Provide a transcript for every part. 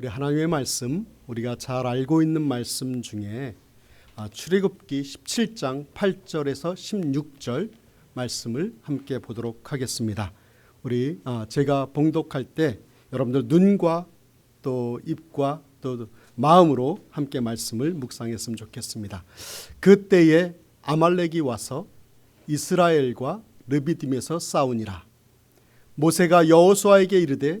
우리 하나님의 말씀 우리가 잘 알고 있는 말씀 중에 아, 출애굽기 17장 8절에서 16절 말씀을 함께 보도록 하겠습니다. 우리 아, 제가 봉독할 때 여러분들 눈과 또 입과 또 마음으로 함께 말씀을 묵상했으면 좋겠습니다. 그때에 아말렉이 와서 이스라엘과 르비딤에서 싸우니라. 모세가 여호수아에게 이르되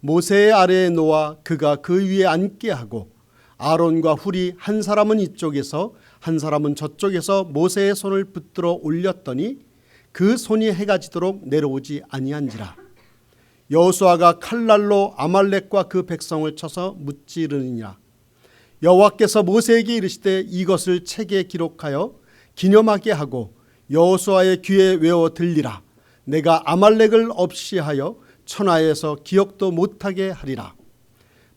모세의 아래에 놓아 그가 그 위에 앉게 하고 아론과 훌이 한 사람은 이쪽에서 한 사람은 저쪽에서 모세의 손을 붙들어 올렸더니 그 손이 해가 지도록 내려오지 아니한지라. 여호수아가 칼날로 아말렉과 그 백성을 쳐서 무찌르니라. 여호와께서 모세에게 이르시되 이것을 책에 기록하여 기념하게 하고 여호수아의 귀에 외워 들리라. 내가 아말렉을 없이 하여 천하에서 기억도 못하게 하리라.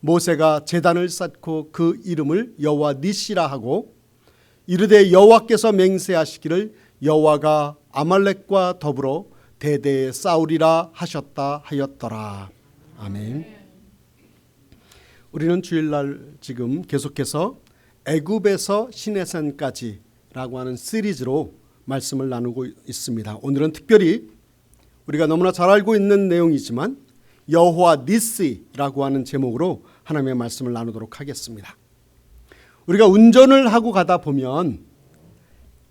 모세가 제단을 쌓고 그 이름을 여호와 니시라 하고 이르되 여호와께서 맹세하시기를 여호와가 아말렉과 더불어 대대에 싸우리라 하셨다 하였더라. 아멘. 우리는 주일날 지금 계속해서 애굽에서 시내산까지라고 하는 시리즈로 말씀을 나누고 있습니다. 오늘은 특별히 우리가 너무나 잘 알고 있는 내용이지만 여호와 니스라고 하는 제목으로 하나님의 말씀을 나누도록 하겠습니다. 우리가 운전을 하고 가다 보면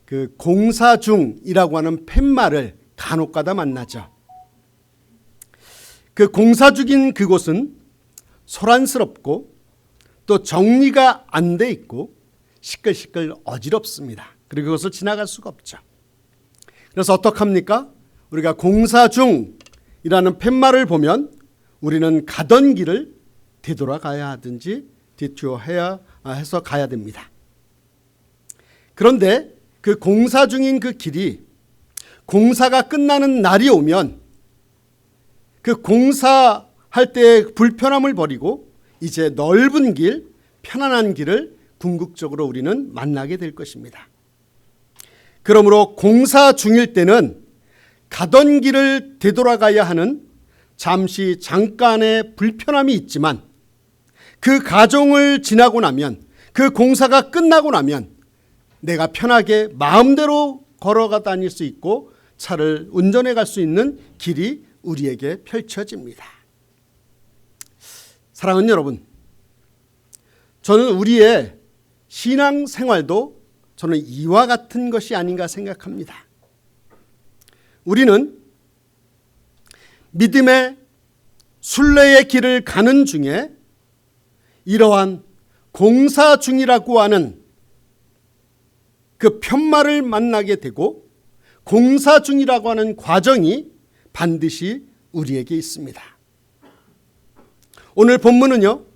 그 공사 중이라고 하는 팻말을 간혹 가다 만나죠. 그 공사 중인 그곳은 소란스럽고 또 정리가 안 돼 있고 시끌시끌 어지럽습니다. 그리고 그것을 지나갈 수가 없죠. 그래서 어떡합니까? 우리가 공사 중이라는 팻말을 보면 우리는 가던 길을 되돌아가야 하든지 뒤투어해야 해서 가야 됩니다. 그런데 그 공사 중인 그 길이 공사가 끝나는 날이 오면 그 공사할 때의 불편함을 버리고 이제 넓은 길, 편안한 길을 궁극적으로 우리는 만나게 될 것입니다. 그러므로 공사 중일 때는 가던 길을 되돌아가야 하는 잠시 잠깐의 불편함이 있지만 그 가정을 지나고 나면 그 공사가 끝나고 나면 내가 편하게 마음대로 걸어가 다닐 수 있고 차를 운전해 갈 수 있는 길이 우리에게 펼쳐집니다. 사랑하는 여러분, 저는 우리의 신앙 생활도 저는 이와 같은 것이 아닌가 생각합니다. 우리는 믿음의 순례의 길을 가는 중에 이러한 공사 중이라고 하는 그 편말을 만나게 되고 공사 중이라고 하는 과정이 반드시 우리에게 있습니다. 오늘 본문은요.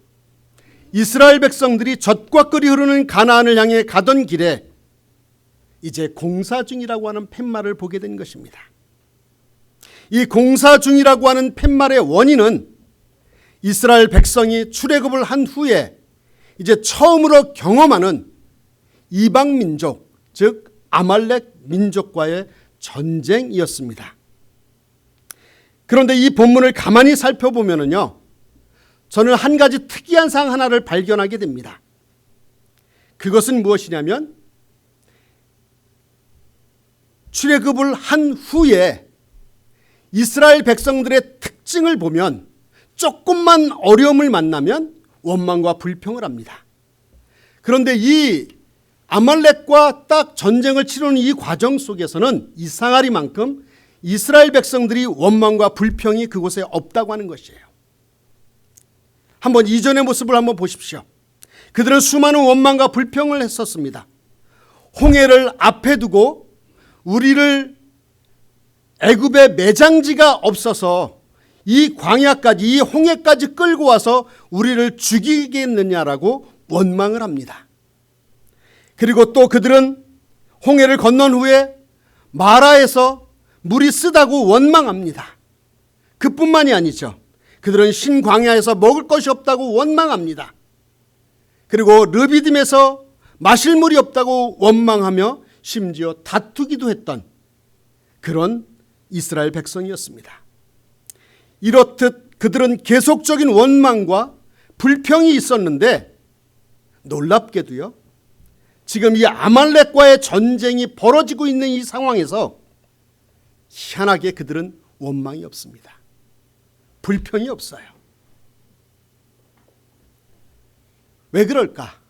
이스라엘 백성들이 젖과 끓이 흐르는 가나안을 향해 가던 길에 이제 공사 중이라고 하는 팻말을 보게 된 것입니다. 이 공사 중이라고 하는 팻말의 원인은 이스라엘 백성이 출애굽을 한 후에 이제 처음으로 경험하는 이방 민족, 즉 아말렉 민족과의 전쟁이었습니다. 그런데 이 본문을 가만히 살펴보면은요. 저는 한 가지 특이한 상 하나를 발견하게 됩니다. 그것은 무엇이냐면 출애굽을 한 후에 이스라엘 백성들의 특징을 보면 조금만 어려움을 만나면 원망과 불평을 합니다. 그런데 이 아말렉과 딱 전쟁을 치르는 이 과정 속에서는 이상하리만큼 이스라엘 백성들이 원망과 불평이 그곳에 없다고 하는 것이에요. 한번 이전의 모습을 한번 보십시오. 그들은 수많은 원망과 불평을 했었습니다. 홍해를 앞에 두고 우리를 애굽의 매장지가 없어서 이 광야까지 이 홍해까지 끌고 와서 우리를 죽이겠느냐라고 원망을 합니다. 그리고 또 그들은 홍해를 건넌 후에 마라에서 물이 쓰다고 원망합니다. 그뿐만이 아니죠. 그들은 신광야에서 먹을 것이 없다고 원망합니다. 그리고 르비딤에서 마실 물이 없다고 원망하며 심지어 다투기도 했던 그런 이스라엘 백성이었습니다. 이렇듯 그들은 계속적인 원망과 불평이 있었는데 놀랍게도요. 지금 이 아말렉과의 전쟁이 벌어지고 있는 이 상황에서 희한하게 그들은 원망이 없습니다. 불평이 없어요. 왜 그럴까?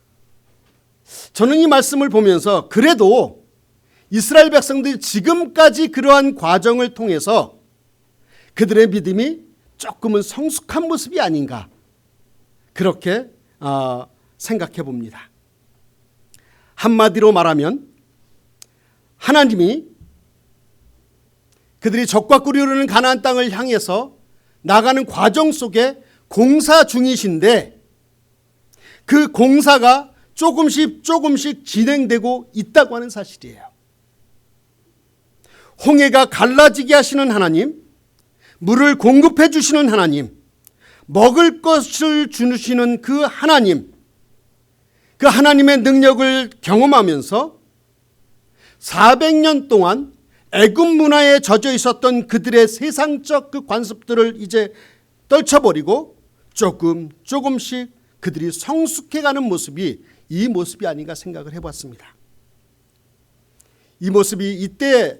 저는 이 말씀을 보면서 그래도 이스라엘 백성들이 지금까지 그러한 과정을 통해서 그들의 믿음이 조금은 성숙한 모습이 아닌가 그렇게 어, 생각해 봅니다. 한마디로 말하면 하나님이 그들이 적과 꿀이오르는 가나안 땅을 향해서 나가는 과정 속에 공사 중이신데 그 공사가 조금씩 조금씩 진행되고 있다고 하는 사실이에요. 홍해가 갈라지게 하시는 하나님, 물을 공급해 주시는 하나님, 먹을 것을 주시는 그 하나님, 그 하나님의 능력을 경험하면서 400년 동안 애굽 문화에 젖어 있었던 그들의 세상적 그 관습들을 이제 떨쳐버리고 조금 조금씩 그들이 성숙해가는 모습이 이 모습이 아닌가 생각을 해봤습니다. 이 모습이 이때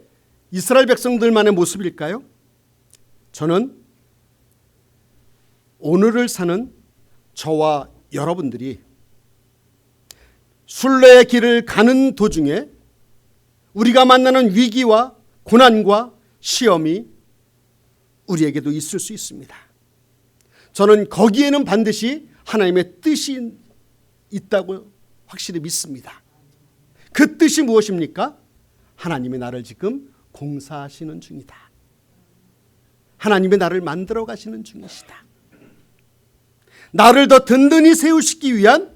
이스라엘 백성들만의 모습일까요? 저는 오늘을 사는 저와 여러분들이 순례의 길을 가는 도중에 우리가 만나는 위기와 고난과 시험이 우리에게도 있을 수 있습니다. 저는 거기에는 반드시 하나님의 뜻이 있다고 확실히 믿습니다. 그 뜻이 무엇입니까? 하나님의 나를 지금 공사하시는 중이다. 하나님의 나를 만들어 가시는 중이시다. 나를 더 든든히 세우시기 위한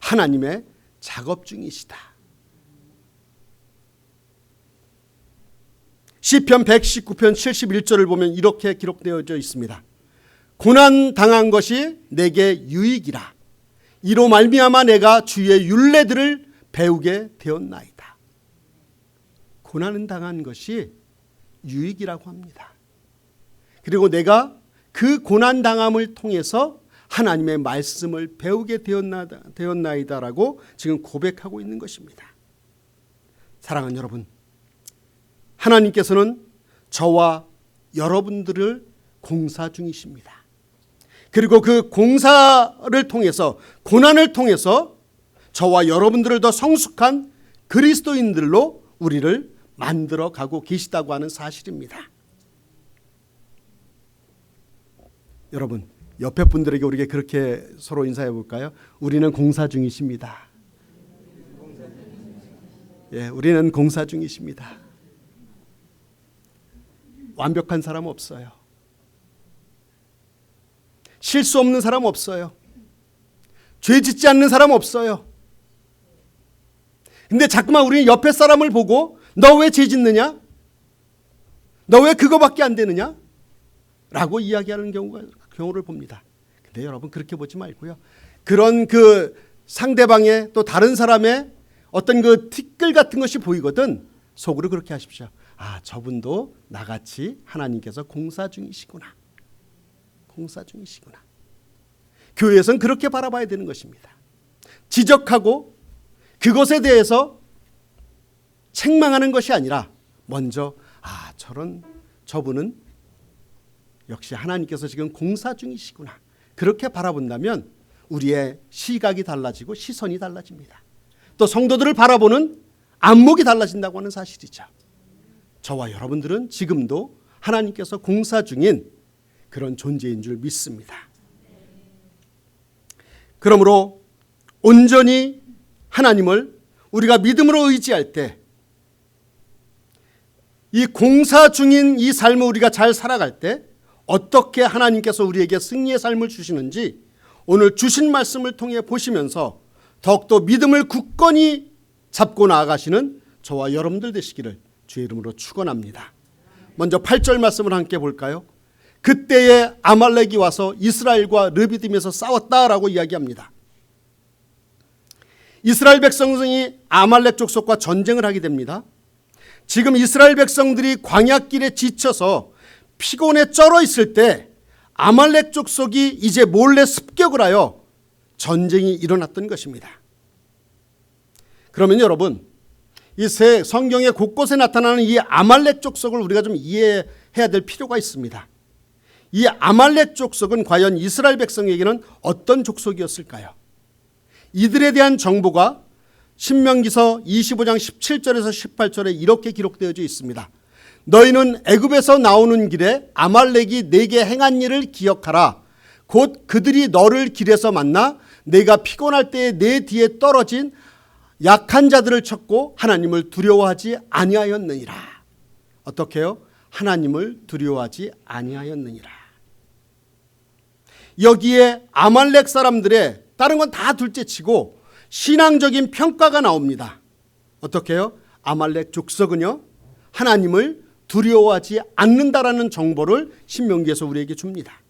하나님의 작업 중이시다. 시편 119편 71절을 보면 이렇게 기록되어져 있습니다. 고난 당한 것이 내게 유익이라. 이로 말미암아 내가 주의 율례들을 배우게 되었나이다. 고난은 당한 것이 유익이라고 합니다. 그리고 내가 그 고난 당함을 통해서 하나님의 말씀을 배우게 되었나이다라고 지금 고백하고 있는 것입니다. 사랑하는 여러분, 하나님께서는 저와 여러분들을 공사 중이십니다. 그리고 그 공사를 통해서 고난을 통해서 저와 여러분들을 더 성숙한 그리스도인들로 우리를 만들어 가고 계시다고 하는 사실입니다. 여러분, 옆에 분들에게 우리가 그렇게 서로 인사해 볼까요? 우리는 공사 중이십니다. 예, 우리는 공사 중이십니다. 완벽한 사람 없어요. 실수 없는 사람 없어요. 죄 짓지 않는 사람 없어요. 근데 자꾸만 우리는 옆에 사람을 보고 너 왜 죄 짓느냐? 너 왜 그거밖에 안 되느냐? 라고 이야기하는 경우가 경우를 봅니다. 근데 여러분 그렇게 보지 말고요. 그런 그 상대방의 또 다른 사람의 어떤 그 티끌 같은 것이 보이거든 속으로 그렇게 하십시오. 아, 저분도 나같이 하나님께서 공사 중이시구나. 공사 중이시구나. 교회에서는 그렇게 바라봐야 되는 것입니다. 지적하고 그것에 대해서 책망하는 것이 아니라 먼저 아, 저런 저분은 역시 하나님께서 지금 공사 중이시구나. 그렇게 바라본다면 우리의 시각이 달라지고 시선이 달라집니다. 또 성도들을 바라보는 안목이 달라진다고 하는 사실이죠. 저와 여러분들은 지금도 하나님께서 공사 중인 그런 존재인 줄 믿습니다. 그러므로 온전히 하나님을 우리가 믿음으로 의지할 때 이 공사 중인 이 삶을 우리가 잘 살아갈 때 어떻게 하나님께서 우리에게 승리의 삶을 주시는지 오늘 주신 말씀을 통해 보시면서 더욱더 믿음을 굳건히 잡고 나아가시는 저와 여러분들 되시기를 주의 이름으로 축원합니다. 먼저 8절 말씀을 함께 볼까요? 그때에 아말렉이 와서 이스라엘과 르비딤에서 싸웠다라고 이야기합니다. 이스라엘 백성이 아말렉 족속과 전쟁을 하게 됩니다. 지금 이스라엘 백성들이 광야길에 지쳐서 피곤에 쩔어 있을 때 아말렉 족속이 이제 몰래 습격을 하여 전쟁이 일어났던 것입니다. 그러면 여러분 이 세 성경의 곳곳에 나타나는 이 아말렉 족속을 우리가 좀 이해해야 될 필요가 있습니다. 이 아말렉 족속은 과연 이스라엘 백성에게는 어떤 족속이었을까요? 이들에 대한 정보가 신명기서 25장 17절에서 18절에 이렇게 기록되어져 있습니다. 너희는 애굽에서 나오는 길에 아말렉이 내게 행한 일을 기억하라. 곧 그들이 너를 길에서 만나 내가 피곤할 때에 내 뒤에 떨어진 약한 자들을 쳤고 하나님을 두려워하지 아니하였느니라. 어떻게요? 하나님을 두려워하지 아니하였느니라. 여기에 아말렉 사람들의 다른 건 다 둘째치고 신앙적인 평가가 나옵니다. 어떻게요? 아말렉 족속은요 하나님을 두려워하지 않는다라는 정보를 신명기에서 우리에게 줍니다.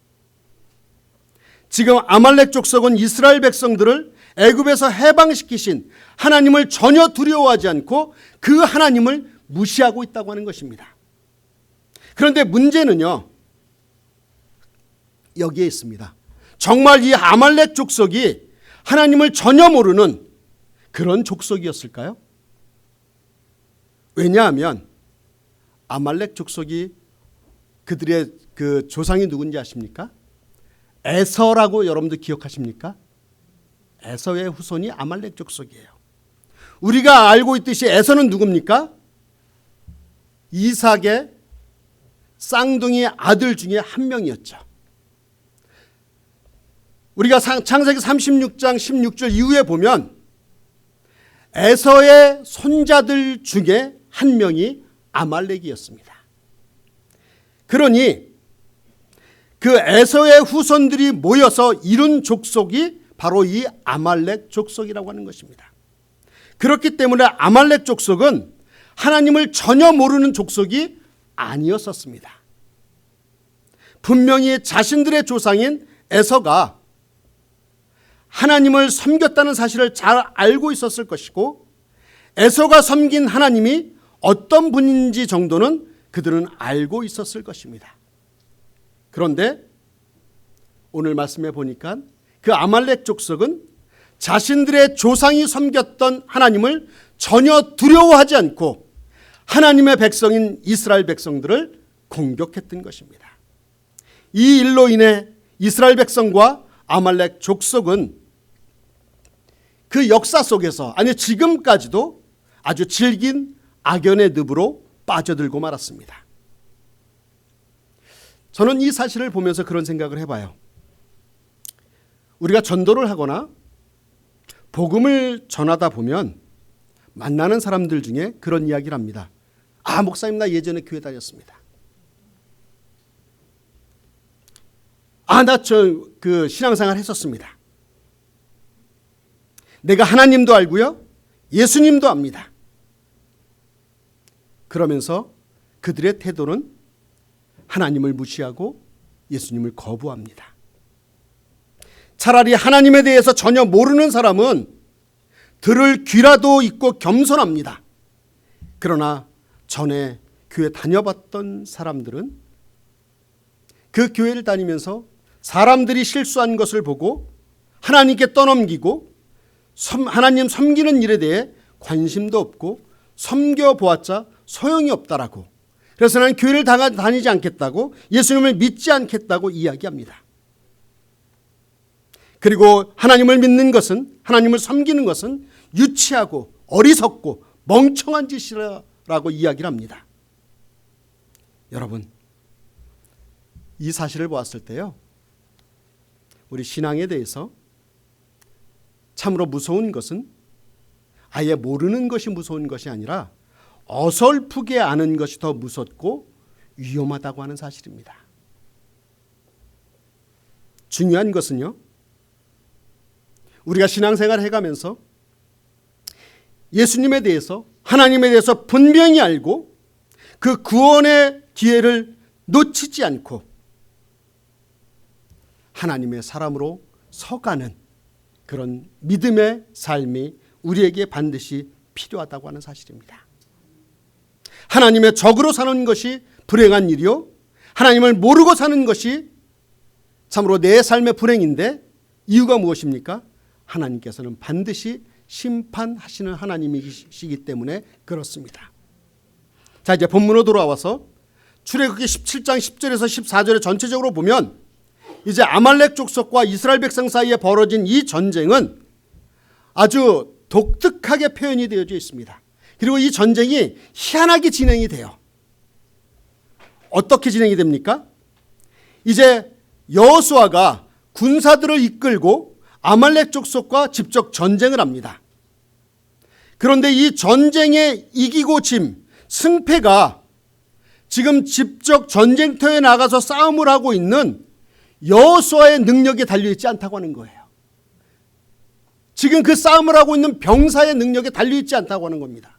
지금 아말렉 족속은 이스라엘 백성들을 애굽에서 해방시키신 하나님을 전혀 두려워하지 않고 그 하나님을 무시하고 있다고 하는 것입니다. 그런데 문제는요. 여기에 있습니다. 정말 이 아말렉 족속이 하나님을 전혀 모르는 그런 족속이었을까요? 왜냐하면 아말렉 족속이 그들의 그 조상이 누군지 아십니까? 에서라고 여러분들 기억하십니까? 에서의 후손이 아말렉 족속이에요. 우리가 알고 있듯이 에서는 누굽니까? 이삭의 쌍둥이 아들 중에 한 명이었죠. 우리가 창세기 36장 16절 이후에 보면 에서의 손자들 중에 한 명이 아말렉이었습니다. 그러니 그 에서의 후손들이 모여서 이룬 족속이 바로 이 아말렉 족속이라고 하는 것입니다. 그렇기 때문에 아말렉 족속은 하나님을 전혀 모르는 족속이 아니었었습니다. 분명히 자신들의 조상인 에서가 하나님을 섬겼다는 사실을 잘 알고 있었을 것이고 에서가 섬긴 하나님이 어떤 분인지 정도는 그들은 알고 있었을 것입니다. 그런데 오늘 말씀해 보니까 그 아말렉 족속은 자신들의 조상이 섬겼던 하나님을 전혀 두려워하지 않고 하나님의 백성인 이스라엘 백성들을 공격했던 것입니다. 이 일로 인해 이스라엘 백성과 아말렉 족속은 그 역사 속에서 아니 지금까지도 아주 질긴 악연의 늪으로 빠져들고 말았습니다. 저는 이 사실을 보면서 그런 생각을 해봐요. 우리가 전도를 하거나 복음을 전하다 보면 만나는 사람들 중에 그런 이야기를 합니다. 아, 목사님, 나 예전에 교회 다녔습니다. 아, 나 저 그 신앙생활 했었습니다. 내가 하나님도 알고요. 예수님도 압니다. 그러면서 그들의 태도는 하나님을 무시하고 예수님을 거부합니다. 차라리 하나님에 대해서 전혀 모르는 사람은 들을 귀라도 있고 겸손합니다. 그러나 전에 교회 다녀봤던 사람들은 그 교회를 다니면서 사람들이 실수한 것을 보고 하나님께 떠넘기고 하나님 섬기는 일에 대해 관심도 없고 섬겨 보았자 소용이 없다라고 그래서 나는 교회를 다니지 않겠다고 예수님을 믿지 않겠다고 이야기합니다. 그리고 하나님을 믿는 것은 하나님을 섬기는 것은 유치하고 어리석고 멍청한 짓이라고 이야기를 합니다. 여러분 이 사실을 보았을 때요. 우리 신앙에 대해서 참으로 무서운 것은 아예 모르는 것이 무서운 것이 아니라 어설프게 아는 것이 더 무섭고 위험하다고 하는 사실입니다. 중요한 것은요. 우리가 신앙생활 해가면서 예수님에 대해서 하나님에 대해서 분명히 알고 그 구원의 기회를 놓치지 않고 하나님의 사람으로 서가는 그런 믿음의 삶이 우리에게 반드시 필요하다고 하는 사실입니다. 하나님의 적으로 사는 것이 불행한 일이요. 하나님을 모르고 사는 것이 참으로 내 삶의 불행인데 이유가 무엇입니까? 하나님께서는 반드시 심판하시는 하나님이시기 때문에 그렇습니다. 자, 이제 본문으로 돌아와서 출애굽기 17장 10절에서 14절에 전체적으로 보면 이제 아말렉 족속과 이스라엘 백성 사이에 벌어진 이 전쟁은 아주 독특하게 표현이 되어져 있습니다. 그리고 이 전쟁이 희한하게 진행이 돼요. 어떻게 진행이 됩니까? 이제 여호수아가 군사들을 이끌고 아말렉 족속과 직접 전쟁을 합니다. 그런데 이 전쟁에 이기고 짐 승패가 지금 직접 전쟁터에 나가서 싸움을 하고 있는 여호수아의 능력에 달려 있지 않다고 하는 거예요. 지금 그 싸움을 하고 있는 병사의 능력에 달려 있지 않다고 하는 겁니다.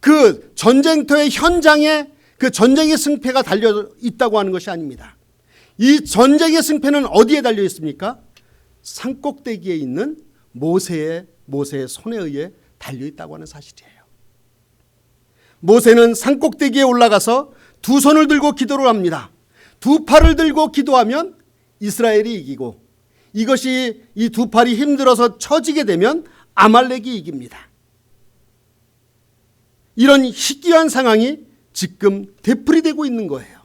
그 전쟁터의 현장에 그 전쟁의 승패가 달려 있다고 하는 것이 아닙니다. 이 전쟁의 승패는 어디에 달려 있습니까? 산 꼭대기에 있는 모세의 모세의 손에 의해 달려 있다고 하는 사실이에요. 모세는 산 꼭대기에 올라가서 두 손을 들고 기도를 합니다. 두 팔을 들고 기도하면 이스라엘이 이기고 이것이 이 두 팔이 힘들어서 처지게 되면 아말렉이 이깁니다. 이런 희귀한 상황이 지금 되풀이되고 있는 거예요.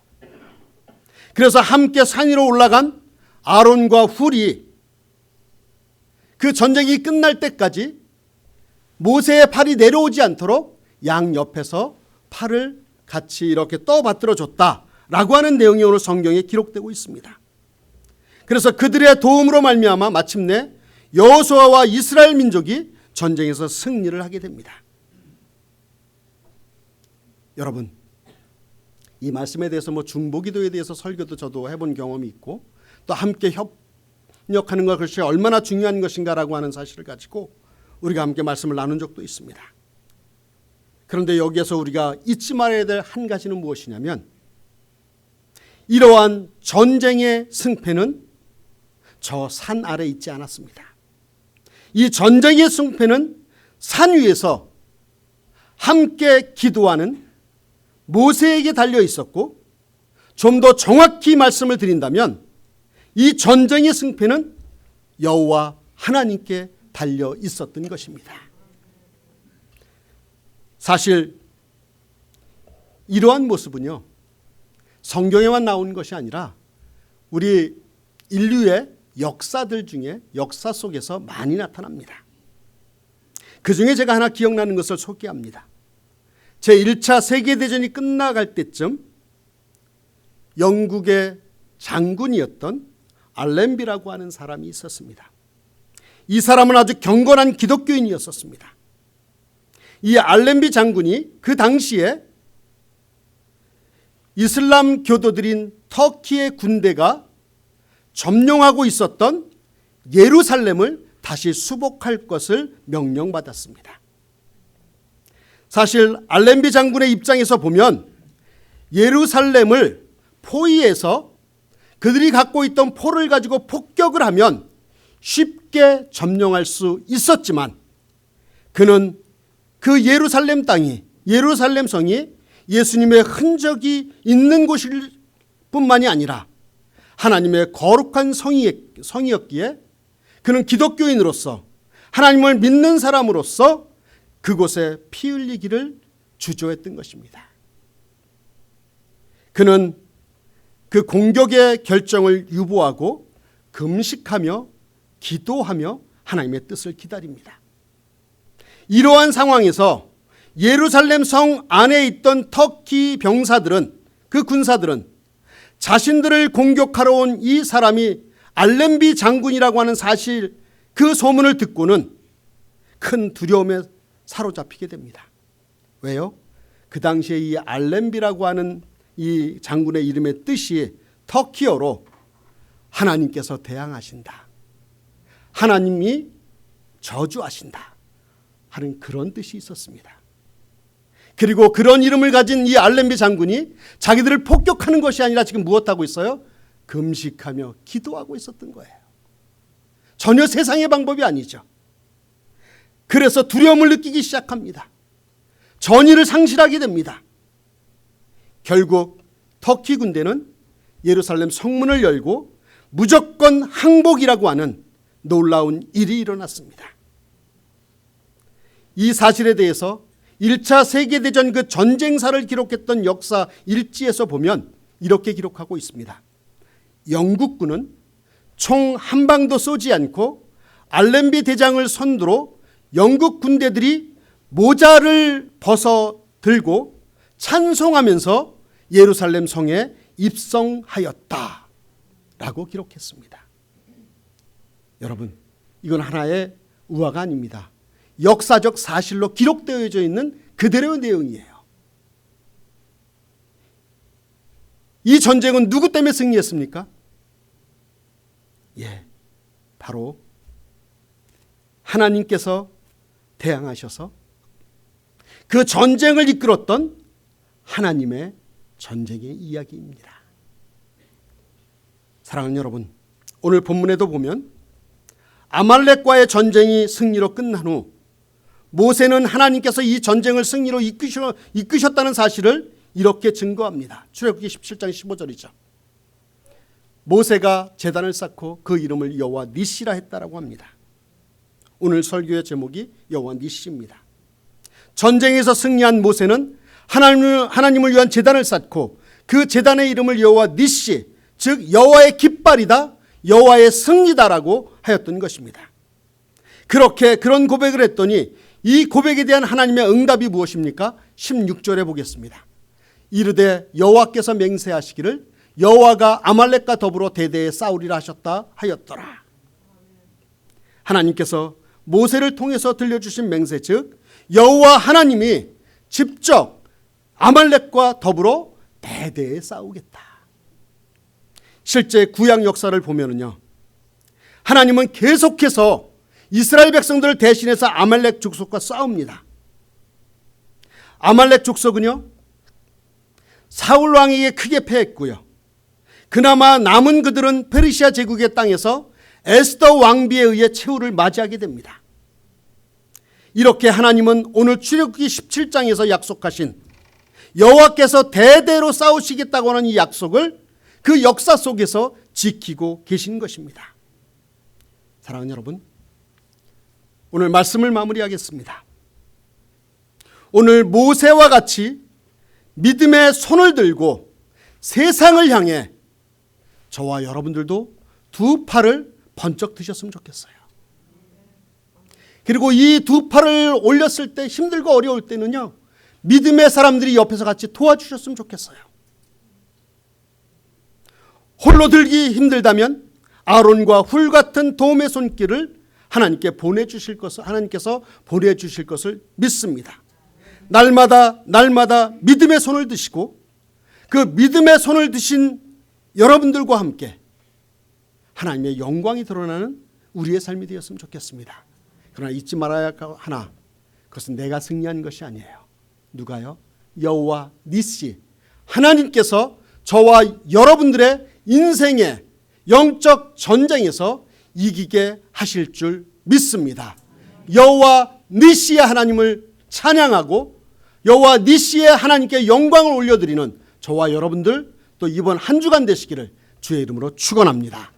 그래서 함께 산 위로 올라간 아론과 훌이 그 전쟁이 끝날 때까지 모세의 팔이 내려오지 않도록 양 옆에서 팔을 같이 이렇게 떠받들어 줬다 라고 하는 내용이 오늘 성경에 기록되고 있습니다. 그래서 그들의 도움으로 말미암아 마침내 여호수아와 이스라엘 민족이 전쟁에서 승리를 하게 됩니다. 여러분 이 말씀에 대해서 뭐 중보기도에 대해서 설교도 저도 해본 경험이 있고 또 함께 협력하는 것이 얼마나 중요한 것인가라고 하는 사실을 가지고 우리가 함께 말씀을 나눈 적도 있습니다. 그런데 여기에서 우리가 잊지 말아야 될 한 가지는 무엇이냐면 이러한 전쟁의 승패는 저 산 아래 있지 않았습니다. 이 전쟁의 승패는 산 위에서 함께 기도하는 모세에게 달려 있었고 좀 더 정확히 말씀을 드린다면 이 전쟁의 승패는 여호와 하나님께 달려 있었던 것입니다. 사실 이러한 모습은요. 성경에만 나오는 것이 아니라 우리 인류의 역사들 중에 역사 속에서 많이 나타납니다. 그 중에 제가 하나 기억나는 것을 소개합니다. 제 1차 세계대전이 끝나갈 때쯤 영국의 장군이었던 알렌비라고 하는 사람이 있었습니다. 이 사람은 아주 경건한 기독교인이었었습니다. 이 알렌비 장군이 그 당시에 이슬람 교도들인 터키의 군대가 점령하고 있었던 예루살렘을 다시 수복할 것을 명령받았습니다. 사실 알렌비 장군의 입장에서 보면 예루살렘을 포위해서 그들이 갖고 있던 포를 가지고 폭격을 하면 쉽게 점령할 수 있었지만 그는 그 예루살렘 땅이 예루살렘 성이 예수님의 흔적이 있는 곳일 뿐만이 아니라 하나님의 거룩한 성이, 성이었기에 그는 기독교인으로서 하나님을 믿는 사람으로서 그곳에 피 흘리기를 주저했던 것입니다. 그는 그 공격의 결정을 유보하고 금식하며 기도하며 하나님의 뜻을 기다립니다. 이러한 상황에서 예루살렘 성 안에 있던 터키 병사들은 그 군사들은 자신들을 공격하러 온 이 사람이 알렘비 장군이라고 하는 사실 그 소문을 듣고는 큰 두려움에 사로잡히게 됩니다. 왜요? 그 당시에 이 알렘비라고 하는 이 장군의 이름의 뜻이 터키어로 하나님께서 대항하신다. 하나님이 저주하신다. 하는 그런 뜻이 있었습니다. 그리고 그런 이름을 가진 이 알렘비 장군이 자기들을 폭격하는 것이 아니라 지금 무엇하고 있어요? 금식하며 기도하고 있었던 거예요. 전혀 세상의 방법이 아니죠. 그래서 두려움을 느끼기 시작합니다. 전의를 상실하게 됩니다. 결국 터키 군대는 예루살렘 성문을 열고 무조건 항복이라고 하는 놀라운 일이 일어났습니다. 이 사실에 대해서 1차 세계대전 그 전쟁사를 기록했던 역사 일지에서 보면 이렇게 기록하고 있습니다. 영국군은 총 한 방도 쏘지 않고 알렌비 대장을 선두로 영국 군대들이 모자를 벗어 들고 찬송하면서 예루살렘 성에 입성하였다. 라고 기록했습니다. 여러분, 이건 하나의 우화가 아닙니다. 역사적 사실로 기록되어져 있는 그대로의 내용이에요. 이 전쟁은 누구 때문에 승리했습니까? 예, 바로 하나님께서 대항하셔서 그 전쟁을 이끌었던 하나님의 전쟁의 이야기입니다. 사랑하는 여러분, 오늘 본문에도 보면 아말렉과의 전쟁이 승리로 끝난 후 모세는 하나님께서 이 전쟁을 승리로 이끄셔, 이끄셨 다는 사실을 이렇게 증거합니다. 출애굽기 17장 15절이죠. 모세가 제단을 쌓고 그 이름을 여호와 니시라 했다라고 합니다. 오늘 설교의 제목이 여호와 니시입니다. 전쟁에서 승리한 모세는 하나님을, 하나님을 위한 제단을 쌓고 그 제단의 이름을 여호와 니시 즉 여호와의 깃발이다 여호와의 승리다라고 하였던 것입니다. 그렇게 그런 고백을 했더니 이 고백에 대한 하나님의 응답이 무엇입니까? 16절에 보겠습니다. 이르되 여호와께서 맹세하시기를 여호와가 아말렉과 더불어 대대에 싸우리라 하셨다 하였더라. 하나님께서 모세를 통해서 들려주신 맹세 즉 여호와 하나님이 직접 아말렉과 더불어 대대에 싸우겠다. 실제 구약 역사를 보면은요. 하나님은 계속해서 이스라엘 백성들을 대신해서 아말렉 족속과 싸웁니다. 아말렉 족속은요. 사울 왕에게 크게 패했고요. 그나마 남은 그들은 페르시아 제국의 땅에서 에스더 왕비에 의해 최후를 맞이하게 됩니다. 이렇게 하나님은 오늘 출애굽기 17장에서 약속하신 여호와께서 대대로 싸우시겠다고 하는 이 약속을 그 역사 속에서 지키고 계신 것입니다. 사랑하는 여러분, 오늘 말씀을 마무리하겠습니다. 오늘 모세와 같이 믿음의 손을 들고 세상을 향해 저와 여러분들도 두 팔을 번쩍 드셨으면 좋겠어요. 그리고 이 두 팔을 올렸을 때 힘들고 어려울 때는요, 믿음의 사람들이 옆에서 같이 도와주셨으면 좋겠어요. 홀로 들기 힘들다면 아론과 훌 같은 도움의 손길을 하나님께 보내주실 것을 하나님께서 보내주실 것을 믿습니다. 날마다 날마다 믿음의 손을 드시고 그 믿음의 손을 드신 여러분들과 함께 하나님의 영광이 드러나는 우리의 삶이 되었으면 좋겠습니다. 그러나 잊지 말아야 할 하나 그것은 내가 승리한 것이 아니에요. 누가요? 여호와 니시 하나님께서 저와 여러분들의 인생의 영적 전쟁에서 이기게 하실 줄 믿습니다. 여호와 니시의 하나님을 찬양하고 여호와 니시의 하나님께 영광을 올려드리는 저와 여러분들 또 이번 한 주간 되시기를 주의 이름으로 축원합니다.